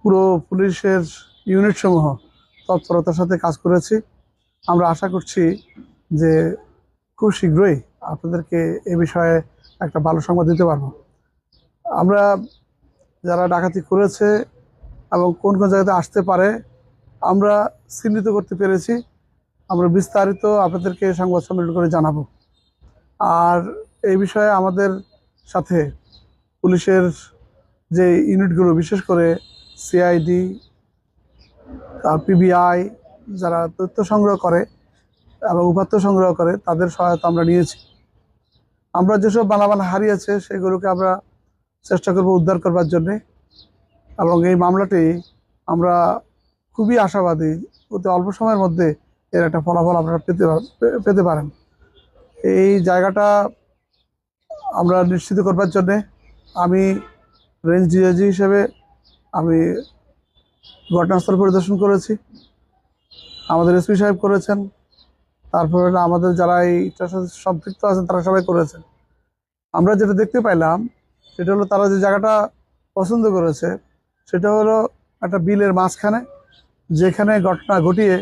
পুরো পুলিশের ইউনিট সমূহ তৎপরতার সাথে কাজ করেছি। আমরা আশা করছি যে খুব শীঘ্রই আপনাদেরকে এ বিষয়ে একটা ভালো সংবাদ দিতে পারব। আমরা যারা ডাকাতি করেছে এবং কোন কোন জায়গাতে আসতে পারে, আমরা চিহ্নিত করতে পেরেছি। আমরা বিস্তারিত আপনাদেরকে সংবাদ সম্মেলন করে জানাব। আর এই বিষয়ে আমাদের সাথে পুলিশের যে ইউনিটগুলো, বিশেষ করে সিআইডি পিবিআই যারা তথ্য সংগ্রহ করে এবং উপাত্ত সংগ্রহ করে, তাদের সহায়তা আমরা নিয়েছি। আমরা যেসব বানাবান হারিয়েছে, সেগুলোকে আমরা চেষ্টা করব উদ্ধার করবার জন্যে। এবং এই মামলাটি আমরা খুবই আশাবাদী, অতি অল্প সময়ের মধ্যে এর একটা ফলাফল আপনারা পেতে পেতে পারেন। এই জায়গাটা আমরা নিশ্চিত করবার জন্যে আমি রেঞ্জ ডিআইজি হিসেবে আমি ঘটনাস্থল পরিদর্শন করেছি। আমাদের এসপি সাহেব করেছেন। তারপরে আমাদের যারা এইটার সাথে সম্পৃক্ত আছেন, তারা সবাই করেছেন। আমরা যেটা দেখতে পাইলাম, সেটা হলো তারা যে জায়গাটা পছন্দ করেছে, সেটা হলো একটা বিলের মাঝখানে, যেখানে ঘটনা ঘটিয়ে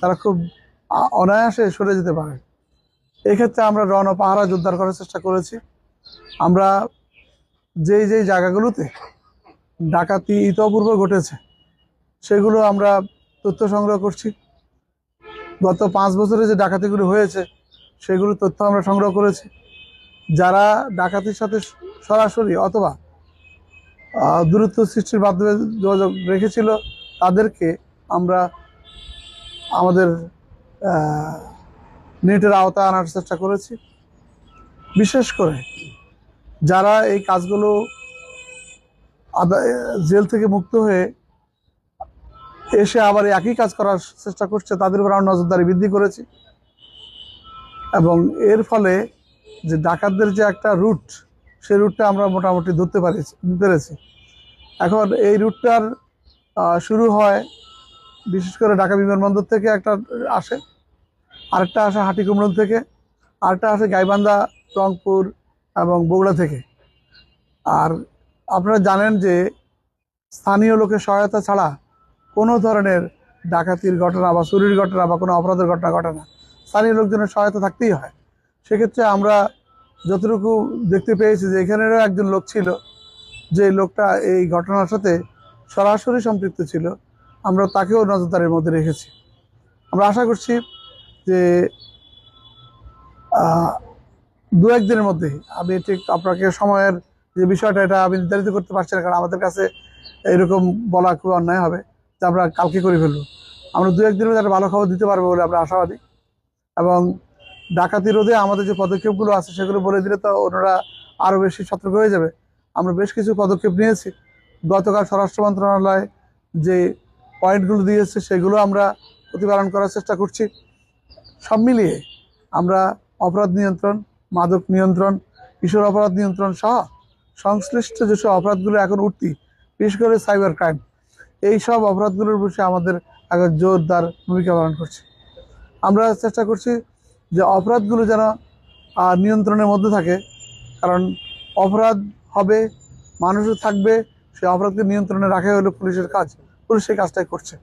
তারা খুব অনায়াসে সরে যেতে পারে। এক্ষেত্রে আমরা রণ পাহারা জোরদার করার চেষ্টা করেছি। আমরা যেই যেই জায়গাগুলোতে ডাকাতি ইতপূর্ব ঘটেছে। সেগুলো আমরা তথ্য সংগ্রহ করছি। গত পাঁচ বছরে যে ডাকাতিগুলো হয়েছে, সেগুলো তথ্য আমরা সংগ্রহ করেছি। যারা ডাকাতির সাথে সরাসরি অথবা দূরত্ব সৃষ্টির মাধ্যমে যোগাযোগ রেখেছিল, তাদেরকে আমরা আমাদের নেটের আওতায় আনার চেষ্টা করেছি। বিশেষ করে যারা এই কাজগুলো আদা- জেল থেকে মুক্ত হয়ে এসে আবার একই কাজ করার চেষ্টা করছে, তাদের উপর আমরা নজরদারি বৃদ্ধি করেছি। এবং এর ফলে যে ডাকাতদের যে একটা রুট সেই রুটটা আমরা মোটামুটি ধরতে পারিছি, পেরেছি। এখন এই রুটটার শুরু হয়, বিশেষ করে ঢাকা বিমানবন্দর থেকে একটা আসে, আরেকটা আসে হাটিকুমড়ন থেকে, আরেকটা আসে গাইবান্ধা, রংপুর এবং বগুড়া থেকে। আর আপনারা জানেন যে স্থানীয় লোকের সহায়তা ছাড়া কোনো ধরনের ডাকাতির ঘটনা বা চুরির ঘটনা বা কোনো অপরাধের ঘটনা ঘটে না। স্থানীয় লোকজনের সহায়তা থাকতেই হয়। সেক্ষেত্রে আমরা যতটুকু দেখতে পেয়েছি যে এখানেরও একজন লোক ছিল, যে লোকটা এই ঘটনার সাথে সরাসরি সম্পৃক্ত ছিল, আমরা তাকেও নজরদারির মধ্যে রেখেছি। আমরা আশা করছি যে দু একদিনের মধ্যে আমি ঠিক আপনাকে সময়ের যে বিষয়টা, এটা আমি নির্ধারিত করতে পারছি না, কারণ আমাদের কাছে এরকম বলা খুব অন্যায় হবে যে আমরা কালকে করে ফেলব। আমরা দু একদিনের মধ্যে একটা ভালো খবর দিতে পারব বলে আমরা আশাবাদী। এবং ডাকাতি রোধে আমাদের যে পদক্ষেপগুলো আছে, সেগুলো বলে দিলে তো ওনারা আরও বেশি সতর্ক হয়ে যাবে। আমরা বেশ কিছু পদক্ষেপ নিয়েছি। গতকাল স্বরাষ্ট্র মন্ত্রণালয় যে পয়েন্টগুলো দিয়েছে, সেগুলো আমরা প্রতিপালন করার চেষ্টা করছি। সব মিলিয়ে আমরা অপরাধ নিয়ন্ত্রণ, মাদক নিয়ন্ত্রণ, কিশোর অপরাধ নিয়ন্ত্রণ সহ সংশ্লিষ্ট যেসব অপরাধগুলো এখন উঠতি, বিশেষ করে সাইবার ক্রাইম এই সব অপরাধগুলোর বিষয়ে আমাদের এখন জোরদার ভূমিকা পালন করছে। আমরা চেষ্টা করছি যে অপরাধগুলো যেন নিয়ন্ত্রণের মধ্যে থাকে, কারণ অপরাধ হবে, মানুষও থাকবে সেই অপরাধকে নিয়ন্ত্রণে রাখাই হলো পুলিশের কাজ, পুলিশ সেই কাজটাই করছে।